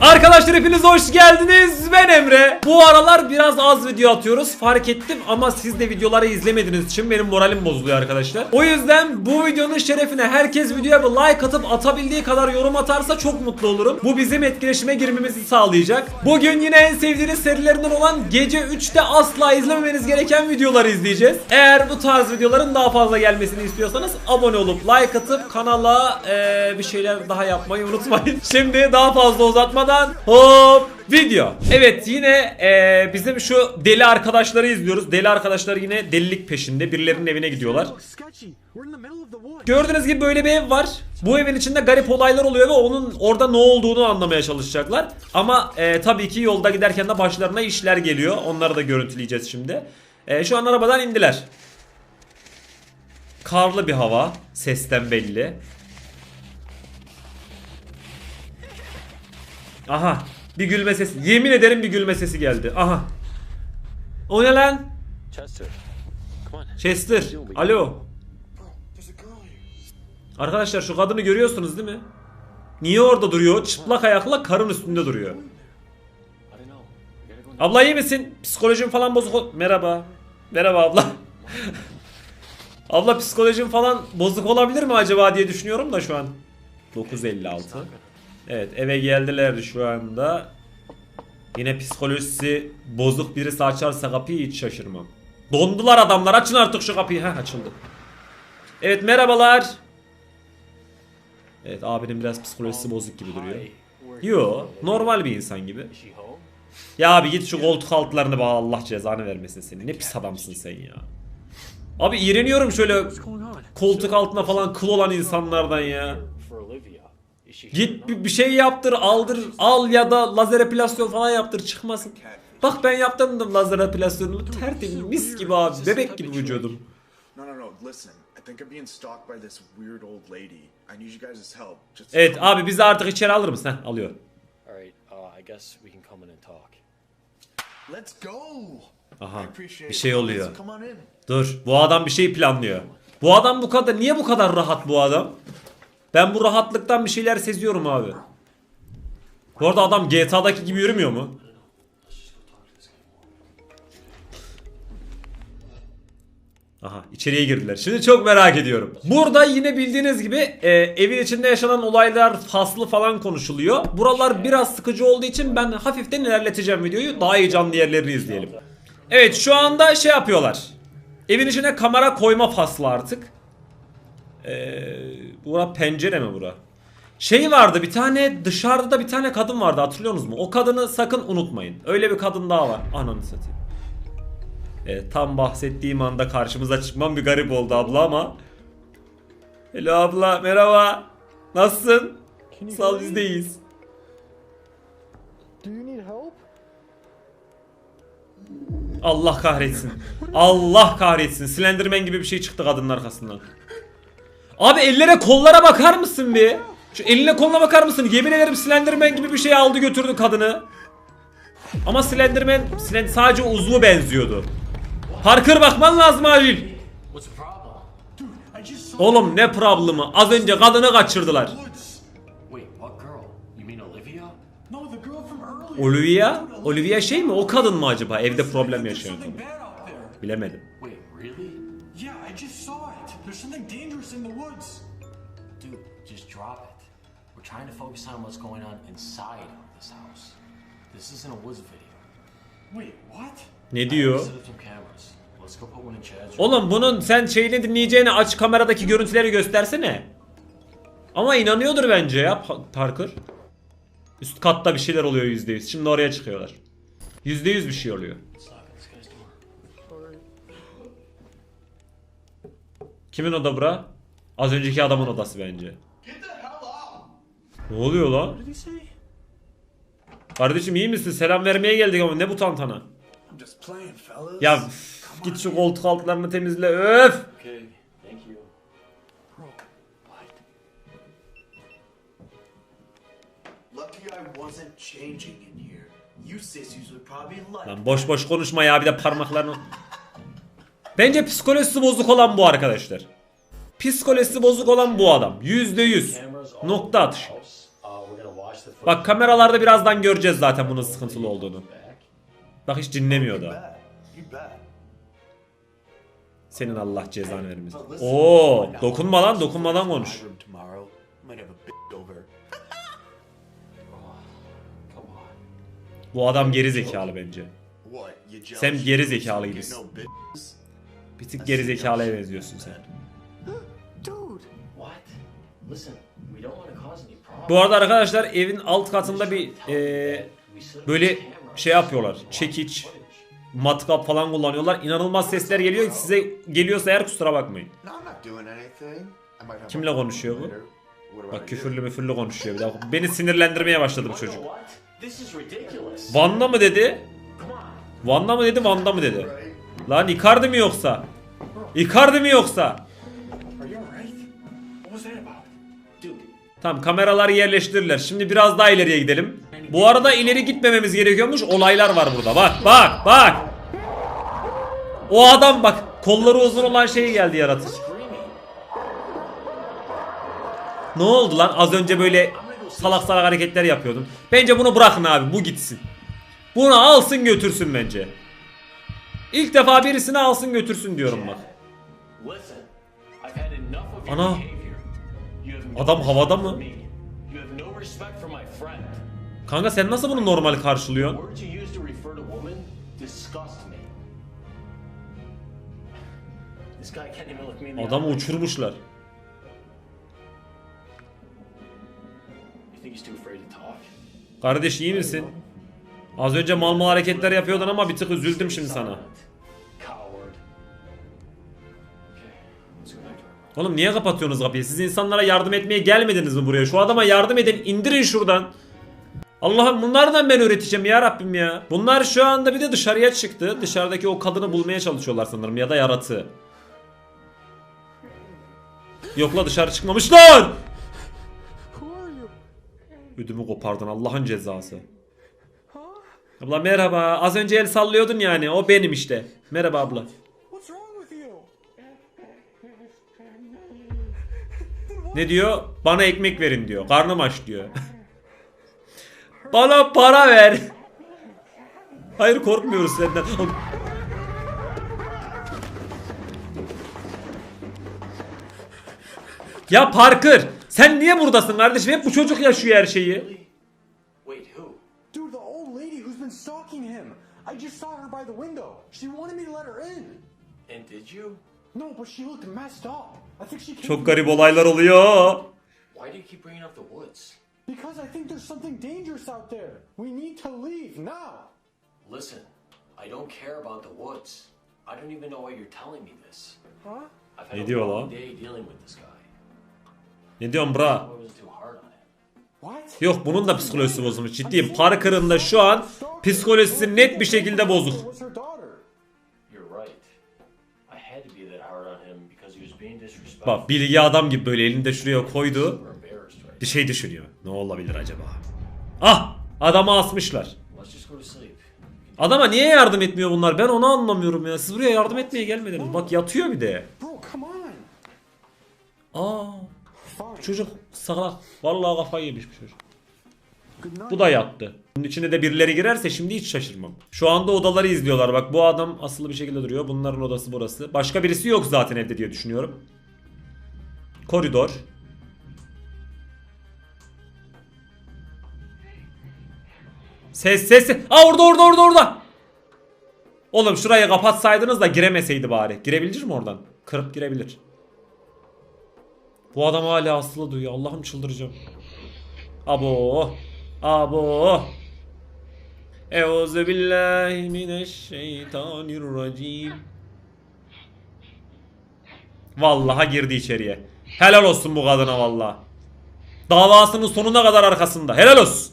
Arkadaşlar hepiniz hoş geldiniz. Ben Emre. Bu aralar biraz az video atıyoruz. Fark ettim ama siz de videoları izlemediğiniz için benim moralim bozuluyor arkadaşlar. O yüzden bu videonun şerefine herkes videoya bir like atıp atabildiği kadar yorum atarsa çok mutlu olurum. Bu bizim etkileşime girmemizi sağlayacak. Bugün yine en sevdiğiniz serilerinden olan gece 3'te asla izlememeniz gereken videoları izleyeceğiz. Eğer bu tarz videoların daha fazla gelmesini istiyorsanız abone olup like atıp kanala eee, bir şeyler daha yapmayı unutmayın. Şimdi daha fazla uzatmadan hop video. Evet yine eee, bizim şu deli arkadaşları izliyoruz. Deli arkadaşlar yine delilik peşinde. Birilerinin evine gidiyorlar. Gördüğünüz gibi böyle bir ev var. Bu evin içinde garip olaylar oluyor ve onun orada ne olduğunu anlamaya çalışacaklar. Ama e, tabii ki yolda giderken de başlarına işler geliyor. Onları da görüntüleyeceğiz şimdi. E, şu an arabadan indiler. Karlı bir hava. Sesten belli. Aha. Bir gülme sesi. Yemin ederim bir gülme sesi geldi. Aha. O ne lan? Chester, come on. Chester. Alo. Arkadaşlar şu kadını görüyorsunuz değil mi? Niye orada duruyor? Çıplak ayakla karın üstünde duruyor. Abla iyi misin? Psikolojin falan bozuk. Merhaba. Merhaba abla. abla psikolojin falan bozuk olabilir mi acaba diye düşünüyorum da şu an. 9.56. Evet eve geldiler şu anda. Yine psikolojisi bozuk birisi açarsa kapıyı hiç şaşırmam. Dondular adamlar açın artık şu kapıyı. Heh açıldı. Evet merhabalar. Evet abinin biraz psikolojisi bozuk gibi duruyor. Yo normal bir insan gibi. Ya abi git şu koltuk altlarını bağ Allah cezanı vermesin seni. Ne pis adamsın sen ya. Abi iğreniyorum şöyle koltuk altına falan kıl olan insanlardan ya. For Olivia. Is she Git bir, bir şey yaptır aldır al ya da lazer epilasyon falan yaptır çıkmasın. Bak ben yaptırdım lazer epilasyonunu tertemiz mis gibi abi bebek gibi vücudum. Evet abi bizi artık içeri alır mısın? Heh, alıyor. Uh, I guess we can come in and talk. let's go. Aha bir şey oluyor. Dur bu adam bir şey planlıyor. Bu adam bu kadar niye bu kadar rahat bu adam? Ben bu rahatlıktan bir şeyler seziyorum abi. Bu arada adam GTA'daki gibi yürümüyor mu? Aha içeriye girdiler. Şimdi çok merak ediyorum. Burada yine bildiğiniz gibi e, evin içinde yaşanan olaylar faslı falan konuşuluyor. Buralar biraz sıkıcı olduğu için ben hafiften ilerleteceğim videoyu. Daha iyi canlı yerlerini izleyelim. Evet şu anda şey yapıyorlar. Evin içine kamera koyma faslı artık. Ee, bura pencere mi bura? Şey vardı bir tane dışarıda da bir tane kadın vardı hatırlıyorsunuz mu? O kadını sakın unutmayın. Öyle bir kadın daha var. Ananı satayım. Evet, tam bahsettiğim anda karşımıza çıkmam bir garip oldu abla ama. Hello abla merhaba. Nasılsın? Sağ ol biz de iyiyiz. Do you need help? Allah kahretsin. Allah kahretsin. Slenderman gibi bir şey çıktı kadının arkasından. Abi ellere kollara bakar mısın bir? Şu eline koluna bakar mısın? Yemin ederim Slenderman gibi bir şey aldı götürdü kadını. Ama Slenderman Slend sadece uzvu benziyordu. Parker bakman lazım acil. Oğlum ne problemi? Az önce kadını kaçırdılar. Olivia? Olivia? Şey mi? O kadın mı acaba? Evde problem yaşayan kadın. Bilemedim. Yeah, I just saw it. There's something dangerous in the woods. Dude, just drop it. We're trying to focus on what's going on inside of this house. This isn't a woods video. Wait, what? Ne diyor? Oğlum bunun sen şeyini dinleyeceğini aç kameradaki görüntüleri göstersene. Ama inanıyordur bence ya Pa- Parker. Üst katta bir şeyler oluyor %100. Şimdi oraya çıkıyorlar. %100 bir şey oluyor. Kimin oda bura? Az önceki adamın odası bence. Ne oluyor say? Kardeşim iyi misin? Selam vermeye geldik ama ne bu tantana? Ya üf, git şu koltuk altlarını temizle. Öf! Lan boş boş konuşma ya bir de parmaklarını. Bence psikolojisi bozuk olan bu arkadaşlar. Psikolojisi bozuk olan bu adam. Yüzde yüz. Nokta atışı. Bak kameralarda birazdan göreceğiz zaten bunun sıkıntılı olduğunu. Bak hiç dinlemiyor da. Senin Allah cezanı vermesin. Oo, dokunma lan dokunmadan konuş. Bu adam geri zekalı bence. Sen geri zekalı gibisin. Bir tık geri zekalıya benziyorsun sen. Bu arada arkadaşlar evin alt katında bir eee, böyle şey yapıyorlar. Çekiç, matkap falan kullanıyorlar. İnanılmaz sesler geliyor. Size geliyorsa eğer kusura bakmayın. Kimle konuşuyor bu? Bak küfürlü müfürlü konuşuyor bir daha. Beni sinirlendirmeye başladı bu çocuk. Van'da mı dedi? Van'da mı dedi, Van'da mı dedi? Lan Icardi mi yoksa? Icardi mi yoksa? Tamam kameraları yerleştirirler. Şimdi biraz daha ileriye gidelim. Bu arada ileri gitmememiz gerekiyormuş. Olaylar var burada. Bak bak bak. O adam bak kolları uzun olan şey geldi yaratıcı. Ne oldu lan? Az önce böyle salak salak hareketler yapıyordun. Bence bunu bırakın abi. Bu gitsin. Bunu alsın götürsün bence. İlk defa birisini alsın götürsün diyorum bak. Ana. Adam havada mı? Kanka sen nasıl bunu normal karşılıyorsun? Adamı uçurmuşlar. Kardeş iyi misin? Az önce mal mal hareketler yapıyordun ama bir tık üzüldüm şimdi sana. Oğlum niye kapatıyorsunuz kapıyı? Siz insanlara yardım etmeye gelmediniz mi buraya? Şu adama yardım edin, indirin şuradan. Allah'ım bunlardan ben öğreteceğim ya Rabbim ya. Bunlar şu anda bir de dışarıya çıktı. Dışarıdaki o kadını bulmaya çalışıyorlar sanırım ya da yaratığı. Yok la dışarı çıkmamışlar. Ödümü kopardın Allah'ın cezası. Abla merhaba. Az önce el sallıyordun yani. O benim işte. Merhaba abla. Ne diyor? Bana ekmek verin diyor. Karnım aç diyor. Bana para ver. Hayır korkmuyoruz senden. Ya Parker sen niye buradasın kardeşim? Hep bu çocuk yaşıyor her şeyi. Wait, who? Dude, the old lady who's been stalking him. I just saw her by the window. She wanted me to let her in. And did you? No, but she looked messed up. I think she came Çok garip olaylar oluyor. Why do you keep bringing up the woods? because I think there's something dangerous out there. We need to leave now. Listen, I don't care about the woods. I don't even know why you're telling me this. Huh? I've had Ne a diyor lan? day dealing with this guy. Ne diyorsun bra? Yok bunun da psikolojisi bozulmuş. Ciddiyim. Parker'ın da şu an psikolojisi net bir şekilde bozuk. Bak bilgi adam gibi böyle elini de şuraya koydu. Bir şey düşünüyor. Ne olabilir acaba? Ah! Adamı asmışlar. Adama niye yardım etmiyor bunlar? Ben onu anlamıyorum ya. Siz buraya yardım etmeye gelmediniz. Bak yatıyor bir de. Aa, çocuk salak. Vallahi kafayı yemiş bu çocuk. Bu da yattı. Bunun içine de birileri girerse şimdi hiç şaşırmam. Şu anda odaları izliyorlar. Bak bu adam asılı bir şekilde duruyor. Bunların odası burası. Başka birisi yok zaten evde diye düşünüyorum. Koridor. Ses ses ses. Aa orada orada orada orada. Oğlum şurayı kapatsaydınız da giremeseydi bari. Girebilir mi oradan? Kırıp girebilir. Bu adam hala asılı duyuyor. Allah'ım çıldıracağım. Abo. Abo. Euzu billahi mineşşeytanirracim. Vallahi girdi içeriye. Helal olsun bu kadına vallahi. Davasının sonuna kadar arkasında. Helal olsun.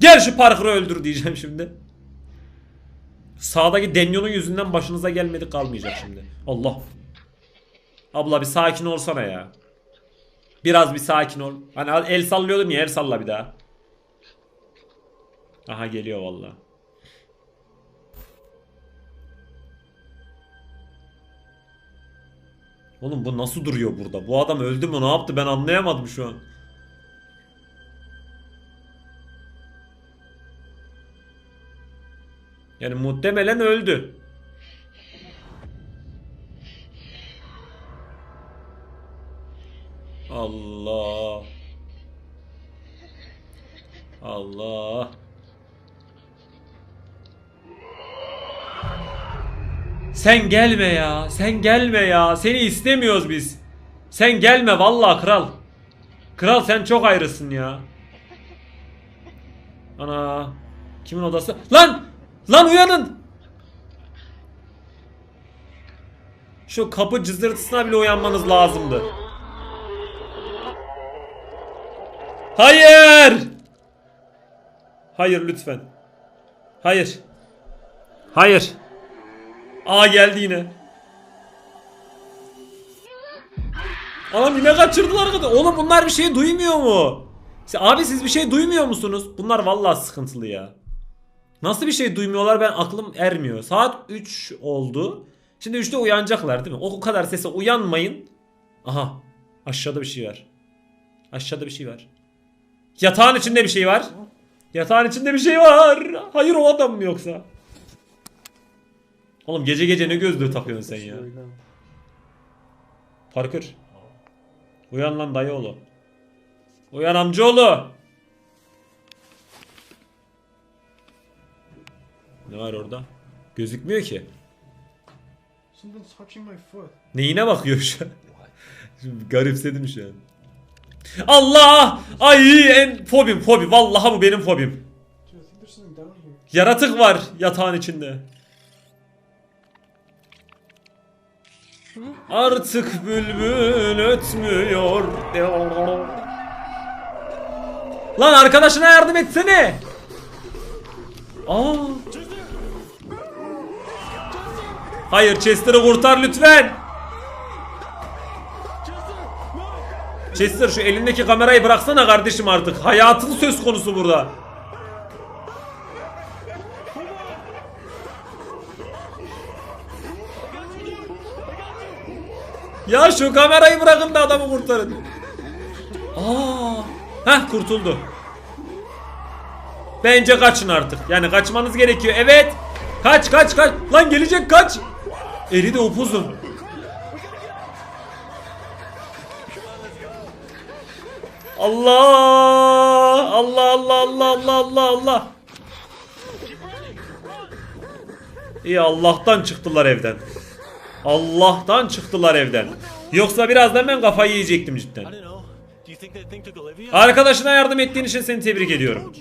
Gel şu Parker'ı öldür diyeceğim şimdi. Sağdaki Denyo'nun yüzünden başınıza gelmedi kalmayacak şimdi. Allah. Abla bir sakin olsana ya. Biraz bir sakin ol. Hani el sallıyordun ya el salla bir daha. Aha geliyor valla. Oğlum bu nasıl duruyor burada? Bu adam öldü mü? Ne yaptı? Ben anlayamadım şu an. Yani muhtemelen öldü. Allah. Allah. Sen gelme ya. Sen gelme ya. Seni istemiyoruz biz. Sen gelme vallahi kral. Kral sen çok ayrısın ya. Ana. Kimin odası? Lan! Lan uyanın! Şu kapı cızırtısına bile uyanmanız lazımdı. Hayır! Hayır lütfen. Hayır. Hayır. Aa geldi yine. Anam yine kaçırdılar kadın. Oğlum bunlar bir şey duymuyor mu? Abi siz bir şey duymuyor musunuz? Bunlar vallahi sıkıntılı ya. Nasıl bir şey duymuyorlar ben aklım ermiyor. Saat 3 oldu. Şimdi 3'te uyanacaklar değil mi? O kadar sese uyanmayın. Aha aşağıda bir şey var. Aşağıda bir şey var. Yatağın içinde bir şey var. Yatağın içinde bir şey var. Hayır o adam mı yoksa? Oğlum gece gece ne gözlüğü takıyorsun sen ya? Parkır. Uyan lan dayıoğlu. Uyan amcaoğlu. Ne var orada? Gözükmüyor ki. Neyine bakıyor şu an? Şimdi garipsedim şu an. Allah! Ay en fobim fobi. Vallahi bu benim fobim. Yaratık var yatağın içinde. Artık bülbül ötmüyor. Lan arkadaşına yardım etsene. Aa. Hayır Chester'ı kurtar lütfen. Chester şu elindeki kamerayı bıraksana kardeşim artık. Hayatın söz konusu burada. Ya şu kamerayı bırakın da adamı kurtarın. Aa, heh kurtuldu. Bence kaçın artık. Yani kaçmanız gerekiyor. Evet. Kaç kaç kaç. Lan gelecek kaç. Eli de upuzun. Allah! Allah Allah Allah Allah Allah Allah. İyi Allah'tan çıktılar evden. Allah'tan çıktılar evden. Yoksa birazdan ben kafayı yiyecektim cidden. Arkadaşına yardım ettiğin için seni tebrik ediyorum.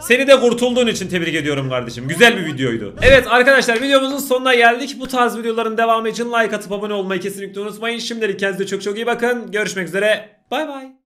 Seni de kurtulduğun için tebrik ediyorum kardeşim. Güzel bir videoydu. Evet arkadaşlar videomuzun sonuna geldik. Bu tarz videoların devamı için like atıp abone olmayı kesinlikle unutmayın. Şimdilik kendinize çok çok iyi bakın. Görüşmek üzere. Bay bay.